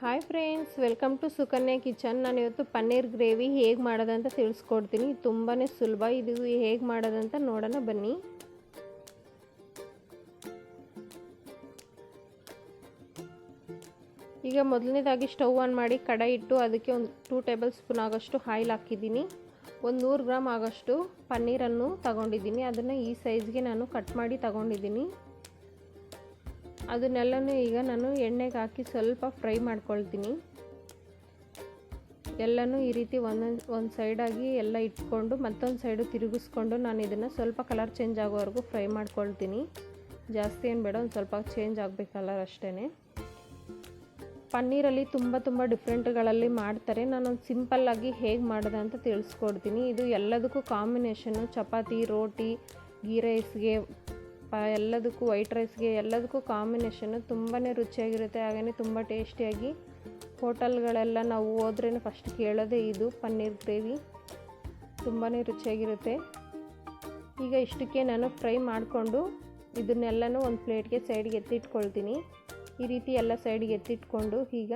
Hi friends welcome to Sukanya kitchen ನಾನು ಇವತ್ತು paneer gravy ಹೇಗೆ ಮಾಡೋದಂತ ತಿಳಿಸ್ಕೊಡ್ತೀನಿ. ತುಂಬಾ ಸುಲಭ. ಇದು ಹೇಗೆ ಮಾಡೋದಂತ ನೋಡೋಣ ಬನ್ನಿ. ಈಗ ಮೊದಲನೇದಾಗಿ ಸ್ಟವ್ ಆನ್ ಮಾಡಿ ಕಡಾಯಿ ಇಟ್ಟು ಅದಕ್ಕೆ ಒಂದು ಟೂ ಟೇಬಲ್ ಸ್ಪೂನ್ ಆಗೋಷ್ಟು ಆಯಿಲ್ ಹಾಕಿದ್ದೀನಿ. ಒಂದು ನೂರು ಗ್ರಾಮ್ ಆಗೋಷ್ಟು ಪನ್ನೀರನ್ನು ತಗೊಂಡಿದ್ದೀನಿ. ಅದನ್ನು ಈ ಸೈಜ್ಗೆ ನಾನು ಕಟ್ ಮಾಡಿ ತಗೊಂಡಿದ್ದೀನಿ. ಅದನ್ನೆಲ್ಲನೂ ಈಗ ನಾನು ಎಣ್ಣೆಗೆ ಹಾಕಿ ಸ್ವಲ್ಪ ಫ್ರೈ ಮಾಡ್ಕೊಳ್ತೀನಿ. ಎಲ್ಲನೂ ಈ ರೀತಿ ಒಂದೊಂದು, ಒಂದು ಸೈಡಾಗಿ ಎಲ್ಲ ಇಟ್ಕೊಂಡು ಮತ್ತೊಂದು ಸೈಡು ತಿರುಗಿಸ್ಕೊಂಡು ನಾನು ಇದನ್ನು ಸ್ವಲ್ಪ ಕಲರ್ ಚೇಂಜ್ ಆಗೋವರೆಗೂ ಫ್ರೈ ಮಾಡ್ಕೊಳ್ತೀನಿ. ಜಾಸ್ತಿ ಏನು ಬೇಡ, ಒಂದು ಸ್ವಲ್ಪ ಚೇಂಜ್ ಆಗಬೇಕು ಕಲರ್ ಅಷ್ಟೇ ಪನ್ನೀರಲ್ಲಿ ತುಂಬ ತುಂಬ ಡಿಫ್ರೆಂಟ್ಗಳಲ್ಲಿ ಮಾಡ್ತಾರೆ. ನಾನು ಒಂದು ಸಿಂಪಲ್ಲಾಗಿ ಹೇಗೆ ಮಾಡಿದೆ ಅಂತ ತಿಳಿಸ್ಕೊಡ್ತೀನಿ. ಇದು ಎಲ್ಲದಕ್ಕೂ ಕಾಂಬಿನೇಷನ್ನು ಚಪಾತಿ, ರೋಟಿ, ಗೀ ರೈಸ್ಗೆ ಪ ಎಲ್ಲದಕ್ಕೂ ವೈಟ್ ರೈಸ್ಗೆ ಎಲ್ಲದಕ್ಕೂ ಕಾಂಬಿನೇಷನ್ನು ತುಂಬಾ ರುಚಿಯಾಗಿರುತ್ತೆ ಹಾಗೆಯೇ ತುಂಬ ಟೇಸ್ಟಿಯಾಗಿ ಹೋಟೆಲ್ಗಳೆಲ್ಲ ನಾವು ಹೋದ್ರೇ ಫಸ್ಟ್ ಕೇಳೋದೇ ಇದು, ಪನ್ನೀರ್ ಗ್ರೇವಿ. ತುಂಬಾ ರುಚಿಯಾಗಿರುತ್ತೆ. ಈಗ ಇಷ್ಟಕ್ಕೆ ನಾನು ಫ್ರೈ ಮಾಡಿಕೊಂಡು ಇದನ್ನೆಲ್ಲನೂ ಒಂದು ಪ್ಲೇಟ್ಗೆ ಸೈಡ್ಗೆ ಎತ್ತಿಟ್ಕೊಳ್ತೀನಿ. ಈ ರೀತಿ ಎಲ್ಲ ಸೈಡ್ಗೆ ಎತ್ತಿಟ್ಕೊಂಡು ಈಗ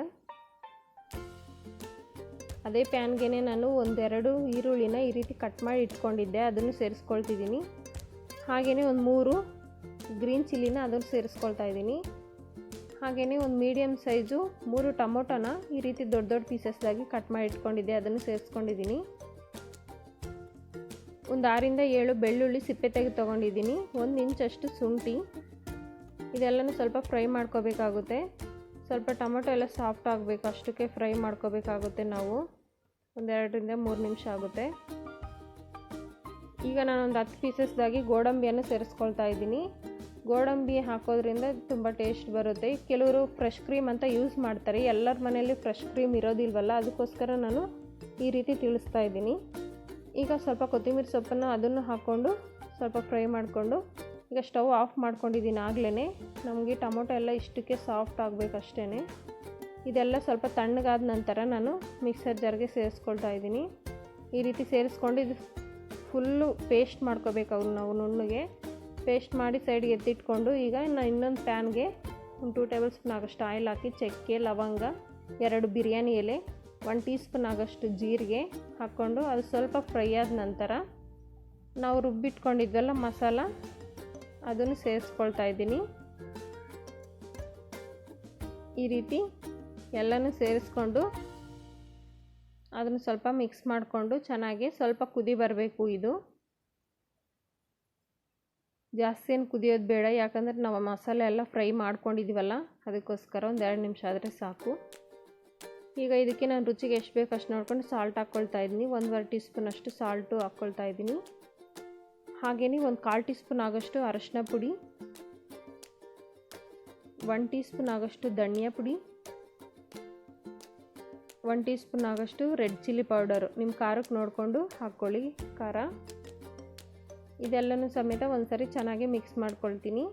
ಅದೇ ಪ್ಯಾನ್ಗೆ ನಾನು ಒಂದೆರಡು ಈರುಳ್ಳಿನ ಈ ರೀತಿ ಕಟ್ ಮಾಡಿ ಇಟ್ಕೊಂಡಿದ್ದೆ, ಅದನ್ನು ಸೇರಿಸ್ಕೊಳ್ತಿದ್ದೀನಿ. ಹಾಗೆಯೇ ಒಂದು ಮೂರು ಗ್ರೀನ್ ಚಿಲ್ಲಿನ ಅದನ್ನು ಸೇರಿಸ್ಕೊಳ್ತಾ ಇದ್ದೀನಿ. ಹಾಗೆಯೇ ಒಂದು ಮೀಡಿಯಮ್ ಸೈಜು ಮೂರು ಟೊಮೊಟೊನ ಈ ರೀತಿ ದೊಡ್ಡ ದೊಡ್ಡ ಪೀಸಸ್ದಾಗಿ ಕಟ್ ಮಾಡಿ ಇಟ್ಕೊಂಡಿದ್ದೆ, ಅದನ್ನು ಸೇರಿಸ್ಕೊಂಡಿದ್ದೀನಿ. ಒಂದು ಆರಿಂದ ಏಳು ಬೆಳ್ಳುಳ್ಳಿ ಸಿಪ್ಪೆ ತೆಗೆದು ತೊಗೊಂಡಿದ್ದೀನಿ. ಒಂದು ಇಂಚಷ್ಟು ಶುಂಠಿ. ಇದೆಲ್ಲನೂ ಸ್ವಲ್ಪ ಫ್ರೈ ಮಾಡ್ಕೋಬೇಕಾಗುತ್ತೆ. ಸ್ವಲ್ಪ ಟೊಮೊಟೊ ಎಲ್ಲ ಸಾಫ್ಟ್ ಆಗಬೇಕು, ಅಷ್ಟಕ್ಕೆ ಫ್ರೈ ಮಾಡ್ಕೋಬೇಕಾಗುತ್ತೆ ನಾವು. ಒಂದೆರಡರಿಂದ ಮೂರು ನಿಮಿಷ ಆಗುತ್ತೆ. ಈಗ ನಾನೊಂದು ಹತ್ತು ಪೀಸಸ್ದಾಗಿ ಗೋಡಂಬಿಯನ್ನು ಸೇರಿಸ್ಕೊಳ್ತಾ ಇದ್ದೀನಿ. ಗೋಡಂಬಿ ಹಾಕೋದ್ರಿಂದ ತುಂಬ ಟೇಸ್ಟ್ ಬರುತ್ತೆ. ಕೆಲವರು ಫ್ರೆಶ್ ಕ್ರೀಮ್ ಅಂತ ಯೂಸ್ ಮಾಡ್ತಾರೆ. ಎಲ್ಲರ ಮನೆಯಲ್ಲಿ ಫ್ರೆಶ್ ಕ್ರೀಮ್ ಇರೋದಿಲ್ವಲ್ಲ, ಅದಕ್ಕೋಸ್ಕರ ನಾನು ಈ ರೀತಿ ತಿಳಿಸ್ತಾ ಇದ್ದೀನಿ. ಈಗ ಸ್ವಲ್ಪ ಕೊತ್ತಂಬರಿ ಸೊಪ್ಪನ್ನು ಅದನ್ನು ಹಾಕ್ಕೊಂಡು ಸ್ವಲ್ಪ ಫ್ರೈ ಮಾಡಿಕೊಂಡು, ಈಗ ಸ್ಟವ್ ಆಫ್ ಮಾಡ್ಕೊಂಡಿದ್ದೀನಿ ಆಗಲೇ ನಮಗೆ ಟೊಮೊಟೊ ಎಲ್ಲ ಇಷ್ಟಕ್ಕೆ ಸಾಫ್ಟ್ ಆಗಬೇಕಷ್ಟೇ ಇದೆಲ್ಲ ಸ್ವಲ್ಪ ತಣ್ಣಗಾದ ನಂತರ ನಾನು ಮಿಕ್ಸರ್ ಜಾರ್ಗೆ ಸೇರಿಸ್ಕೊಳ್ತಾ ಇದ್ದೀನಿ. ಈ ರೀತಿ ಸೇರಿಸ್ಕೊಂಡು ಇದು ಫುಲ್ಲು ಪೇಸ್ಟ್ ಮಾಡ್ಕೋಬೇಕು ಅವ್ರು ನಾವು ನುಣ್ಣಗೆ. ಪೇಸ್ಟ್ ಮಾಡಿ ಸೈಡ್ಗೆ ಎತ್ತಿಟ್ಕೊಂಡು ಈಗ ನಾನು ಇನ್ನೊಂದು ಪ್ಯಾನ್ಗೆ ಒಂದು ಟೂ ಟೇಬಲ್ ಸ್ಪೂನ್ ಆಗೋಷ್ಟು ಆಯಿಲ್ ಹಾಕಿ, ಚಕ್ಕೆ, ಲವಂಗ, ಎರಡು ಬಿರಿಯಾನಿ ಎಲೆ ಒನ್ ಟೀ ಸ್ಪೂನ್ ಆಗೋಷ್ಟು ಜೀರಿಗೆ ಹಾಕ್ಕೊಂಡು ಅದು ಸ್ವಲ್ಪ ಫ್ರೈ ಆದ ನಂತರ ನಾವು ರುಬ್ಬಿಟ್ಕೊಂಡಿದ್ವಲ್ಲ ಮಸಾಲ, ಅದನ್ನು ಸೇರಿಸ್ಕೊಳ್ತಾ ಇದ್ದೀನಿ. ಈ ರೀತಿ ಎಲ್ಲನೂ ಸೇರಿಸ್ಕೊಂಡು ಅದನ್ನು ಸ್ವಲ್ಪ ಮಿಕ್ಸ್ ಮಾಡಿಕೊಂಡು ಚೆನ್ನಾಗಿ ಸ್ವಲ್ಪ ಕುದಿ ಬರಬೇಕು ಇದು. ಜಾಸ್ತಿ ಏನು ಕುದಿಯೋದು ಬೇಡ. ಯಾಕಂದರೆ ನಾವು ಮಸಾಲೆ ಎಲ್ಲ ಫ್ರೈ ಮಾಡ್ಕೊಂಡಿದ್ದೀವಲ್ಲ ಅದಕ್ಕೋಸ್ಕರ ಒಂದು ಎರಡು ನಿಮಿಷ ಆದರೆ ಸಾಕು. ಈಗ ಇದಕ್ಕೆ ನಾನು ರುಚಿಗೆ ಎಷ್ಟು ಬೇಕು ಅಷ್ಟು ನೋಡ್ಕೊಂಡು ಸಾಲ್ಟ್ ಹಾಕ್ಕೊಳ್ತಾ ಇದ್ದೀನಿ. ಒಂದುವರೆ ಟೀ ಸ್ಪೂನ್ ಅಷ್ಟು ಸಾಲ್ಟು ಹಾಕ್ಕೊಳ್ತಾ ಇದ್ದೀನಿ. ಹಾಗೇ ಒಂದು ಕಾಲು ಟೀ ಸ್ಪೂನ್ ಆಗೋಷ್ಟು ಅರಶಿನ ಪುಡಿ ಒನ್ ಟೀ ಸ್ಪೂನ್ ಆಗೋಷ್ಟು ಧನಿಯಾ ಪುಡಿ ಒನ್ ಟೀ ಸ್ಪೂನ್ ಆಗೋಷ್ಟು ರೆಡ್ ಚಿಲ್ಲಿ ಪೌಡರು ನಿಮ್ಮ ಖಾರಕ್ಕೆ ನೋಡಿಕೊಂಡು ಹಾಕ್ಕೊಳ್ಳಿ ಖಾರ. ಇದೆಲ್ಲನೂ ಸಮೇತ ಒಂದ್ಸರಿ ಚೆನ್ನಾಗಿ ಮಿಕ್ಸ್ ಮಾಡ್ಕೊಳ್ತೀನಿ.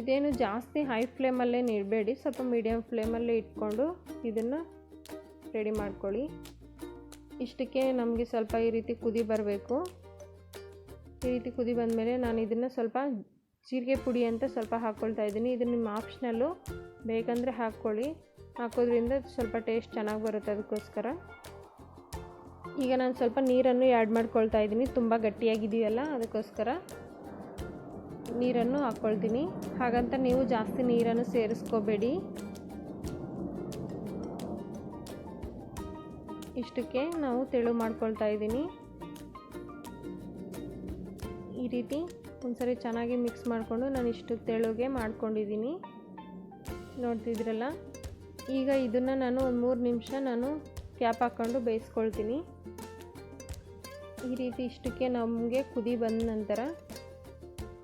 ಇದೇನು ಜಾಸ್ತಿ ಹೈ ಫ್ಲೇಮಲ್ಲೇ ಇಡಬೇಡಿ ಸ್ವಲ್ಪ ಮೀಡಿಯಮ್ ಫ್ಲೇಮಲ್ಲೇ ಇಟ್ಕೊಂಡು ಇದನ್ನು ರೆಡಿ ಮಾಡ್ಕೊಳ್ಳಿ. ಇಷ್ಟಕ್ಕೆ ನಮಗೆ ಸ್ವಲ್ಪ ಈ ರೀತಿ ಕುದಿ ಬರಬೇಕು. ಈ ರೀತಿ ಕುದಿ ಬಂದಮೇಲೆ ನಾನು ಇದನ್ನು ಸ್ವಲ್ಪ ಜೀರಿಗೆ ಪುಡಿ ಅಂತ ಸ್ವಲ್ಪ ಹಾಕ್ಕೊಳ್ತಾ ಇದ್ದೀನಿ. ಇದು ನಿಮ್ಮ ಆಪ್ಷನಲ್ಲು ಬೇಕಂದರೆ ಹಾಕ್ಕೊಳ್ಳಿ. ಹಾಕೋದ್ರಿಂದ ಸ್ವಲ್ಪ ಟೇಸ್ಟ್ ಚೆನ್ನಾಗಿ ಬರುತ್ತೆ ಅದಕ್ಕೋಸ್ಕರ. ಈಗ ನಾನು ಸ್ವಲ್ಪ ನೀರನ್ನು ಆ್ಯಡ್ ಮಾಡ್ಕೊಳ್ತಾ ಇದ್ದೀನಿ. ತುಂಬ ಗಟ್ಟಿಯಾಗಿದೆಯಲ್ಲ, ಅದಕ್ಕೋಸ್ಕರ ನೀರನ್ನು ಹಾಕ್ಕೊಳ್ತೀನಿ ಹಾಗಂತ ನೀವು ಜಾಸ್ತಿ ನೀರನ್ನು ಸೇರಿಸ್ಕೋಬೇಡಿ. ಇಷ್ಟಕ್ಕೆ ನಾವು ತೆಳು ಮಾಡ್ಕೊಳ್ತಾ ಇದ್ದೀನಿ. ಈ ರೀತಿ ಒಂದ್ಸರಿ ಚೆನ್ನಾಗಿ ಮಿಕ್ಸ್ ಮಾಡಿಕೊಂಡು ನಾನು ಇಷ್ಟು ತೆಳುಗೆ ಮಾಡ್ಕೊಂಡಿದ್ದೀನಿ. ನೋಡ್ತಿದ್ರಲ್ಲ? ಈಗ ಇದನ್ನು ನಾನು ಒಂದು ಮೂರು ನಿಮಿಷ ನಾನು ಕ್ಯಾಪ್ ಹಾಕ್ಕೊಂಡು ಬೇಯಿಸ್ಕೊಳ್ತೀನಿ. ಈ ರೀತಿ ಇಷ್ಟಕ್ಕೆ ನಮಗೆ ಕುದಿ ಬಂದ ನಂತರ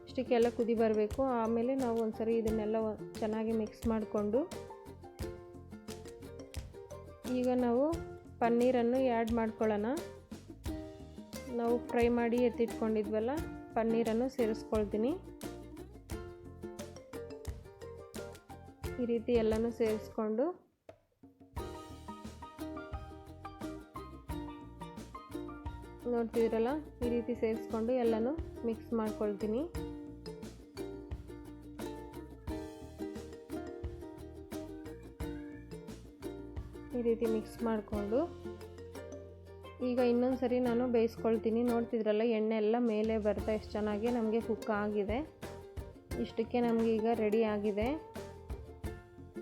ಇಷ್ಟಕ್ಕೆಲ್ಲ ಕುದಿ ಬರಬೇಕು. ಆಮೇಲೆ ನಾವು ಒಂದ್ಸರಿ ಇದನ್ನೆಲ್ಲ ಚೆನ್ನಾಗಿ ಮಿಕ್ಸ್ ಮಾಡಿಕೊಂಡು ಈಗ ನಾವು ಪನ್ನೀರನ್ನು ಆ್ಯಡ್ ಮಾಡ್ಕೊಳ್ಳೋಣ. ನಾವು ಫ್ರೈ ಮಾಡಿ ಎತ್ತಿಟ್ಕೊಂಡಿದ್ವಲ್ಲ, ಪನ್ನೀರನ್ನು ಸೇರಿಸ್ಕೊಳ್ತೀನಿ. ಈ ರೀತಿ ಎಲ್ಲನೂ ಸೇರಿಸ್ಕೊಂಡು ನೋಡ್ತಿದ್ರಲ್ಲ ಈ ರೀತಿ ಸೇರಿಸ್ಕೊಂಡು ಎಲ್ಲನೂ ಮಿಕ್ಸ್ ಮಾಡ್ಕೊಳ್ತೀನಿ. ಈ ರೀತಿ ಮಿಕ್ಸ್ ಮಾಡಿಕೊಂಡು. ಈಗ ಇನ್ನೊಂದು ಸರಿ ನಾನು ಬೇಯಿಸ್ಕೊಳ್ತೀನಿ. ನೋಡ್ತಿದ್ರಲ್ಲ ಎಣ್ಣೆ ಎಲ್ಲ ಮೇಲೆ ಬರ್ತಾ ಎಷ್ಟು ಚೆನ್ನಾಗಿ ನಮಗೆ ಕುಕ್ ಆಗಿದೆ. ಇಷ್ಟಕ್ಕೆ ನಮಗೆ ಈಗ ರೆಡಿ ಆಗಿದೆ.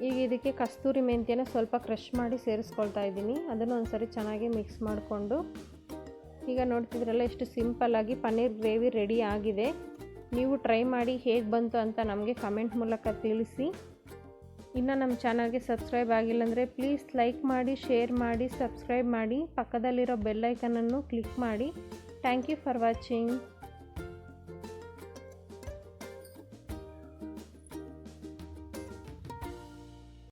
ಈಗ ಇದಕ್ಕೆ ಕಸ್ತೂರಿ ಮೆಂತ್ಯನ ಸ್ವಲ್ಪ ಕ್ರಷ್ ಮಾಡಿ ಸೇರಿಸ್ಕೊಳ್ತಾ ಇದ್ದೀನಿ. ಅದನ್ನು ಒಂದು ಸರಿ ಚೆನ್ನಾಗಿ ಮಿಕ್ಸ್ ಮಾಡಿಕೊಂಡು. ಈಗ ನೋಡ್ತಿದ್ರಲ್ಲ, ಎಷ್ಟು ಸಿಂಪಲ್ಲಾಗಿ ಪನ್ನೀರ್ ಗ್ರೇವಿ ರೆಡಿ ಆಗಿದೆ. ನೀವು ಟ್ರೈ ಮಾಡಿ ಹೇಗೆ ಬಂತು ಅಂತ ನಮಗೆ ಕಮೆಂಟ್ ಮೂಲಕ ತಿಳಿಸಿ. ಇನ್ನು ನಮ್ಮ ಚಾನಲ್ಗೆ ಸಬ್ಸ್ಕ್ರೈಬ್ ಆಗಿಲ್ಲ ಅಂದರೆ ಪ್ಲೀಸ್ ಲೈಕ್ ಮಾಡಿ, ಶೇರ್ ಮಾಡಿ, ಸಬ್ಸ್ಕ್ರೈಬ್ ಮಾಡಿ. ಪಕ್ಕದಲ್ಲಿರೋ ಬೆಲ್ಲೈಕನನ್ನು ಕ್ಲಿಕ್ ಮಾಡಿ. Thank you for watching.